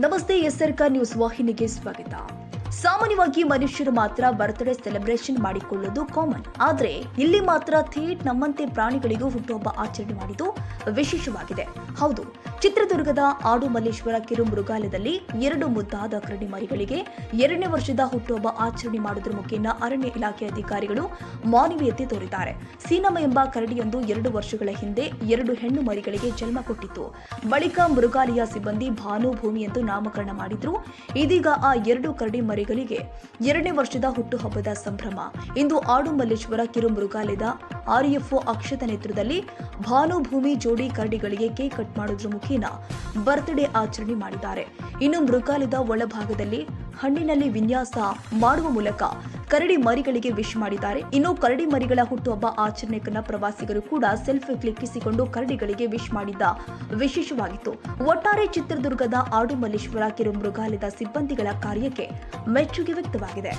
ನಮಸ್ತೆ ಎಸ್ಆರ್ಕ ನ್ಯೂಸ್ ವಾಹಿನಿಗೆ ಸ್ವಾಗತ. ಸಾಮಾನ್ಯವಾಗಿ ಮನುಷ್ಯರು ಮಾತ್ರ ಬರ್ತ್ಡೇ ಸೆಲೆಬ್ರೇಷನ್ ಮಾಡಿಕೊಳ್ಳೋದು ಕಾಮನ್ ಆದ್ರೆ ಇಲ್ಲಿ ಮಾತ್ರ ಥೀಟ್ ನಮ್ಮಂತೆ ಪ್ರಾಣಿಗಳಿಗೂ ಹುಟ್ಟುಹಬ್ಬ ಆಚರಣೆ ಮಾಡಿದ್ದು ವಿಶೇಷವಾಗಿದೆ. ಹೌದು, ಚಿತ್ರದುರ್ಗದ ಆಡು ಮಲ್ಲೇಶ್ವರ ಕಿರು ಮೃಗಾಲಯದಲ್ಲಿ ಎರಡು ಮುದ್ದಾದ ಕರಡಿ ಮರಿಗಳಿಗೆ ಎರಡನೇ ವರ್ಷದ ಹುಟ್ಟುಹಬ್ಬ ಆಚರಣೆ ಮಾಡುವುದರ ಮುಖೇನ ಅರಣ್ಯ ಇಲಾಖೆ ಅಧಿಕಾರಿಗಳು ಮಾನವೀಯತೆ ತೋರಿದ್ದಾರೆ. ಸೀನಮ್ಮ ಎಂಬ ಕರಡಿಯೊಂದು ಎರಡು ವರ್ಷಗಳ ಹಿಂದೆ ಎರಡು ಹೆಣ್ಣು ಮರಿಗಳಿಗೆ ಜನ್ಮ ಕೊಟ್ಟಿತ್ತು. ಬಳಿಕ ಮೃಗಾಲಯ ಸಿಬ್ಬಂದಿ ಭಾನುಭೂಮಿ ಎಂದು ನಾಮಕರಣ ಮಾಡಿದ್ರು. ಇದೀಗ ಆ ಎರಡು ಕರಡಿ ಮರಿಗಳಿಗೆ ಎರಡನೇ ವರ್ಷದ ಹುಟ್ಟುಹಬ್ಬದ ಸಂಭ್ರಮ. ಇಂದು ಆಡು ಮಲ್ಲೇಶ್ವರ ಕಿರು ಮೃಗಾಲಯದ ಆರ್ಎಫ್ಒ ಅಕ್ಷತ ನೇತೃತ್ವದಲ್ಲಿ ಭಾನುಭೂಮಿ ಜೋಡಿ ಕರಡಿಗಳಿಗೆ ಕೇಕ್ ಕಟ್ ಮಾಡುವುದರ ಮುಖೇನ ಬರ್ತ್ಡೇ ಆಚರಣೆ ಮಾಡಿದ್ದಾರೆ. ಇನ್ನು ಮೃಗಾಲಯದ ಒಳಭಾಗದಲ್ಲಿ ಹಣ್ಣಿನಲ್ಲಿ ವಿನ್ಯಾಸ ಮಾಡುವ ಮೂಲಕ ಕರಡಿ ಮರಿಗಳಿಗೆ ವಿಶ್ ಮಾಡಿದ್ದಾರೆ. ಇನ್ನು ಕರಡಿ ಮರಿಗಳ ಹುಟ್ಟುಹಬ್ಬ ಆಚರಣೆಕನ್ನ ಪ್ರವಾಸಿಗರು ಕೂಡ ಸೆಲ್ಫಿ ಕ್ಲಿಕ್ಕಿಸಿಕೊಂಡು ಕರಡಿಗಳಿಗೆ ವಿಶ್ ಮಾಡಿದ್ದ ವಿಶೇಷವಾಗಿತ್ತು. ಒಟ್ಟಾರೆ ಚಿತ್ರದುರ್ಗದ ಆಡು ಮಲ್ಲೇಶ್ವರ ಕಿರು ಮೃಗಾಲಯದ ಸಿಬ್ಬಂದಿಗಳ ಕಾರ್ಯಕ್ಕೆ ಮೆಚ್ಚುಗೆ ವ್ಯಕ್ತವಾಗಿದೆ.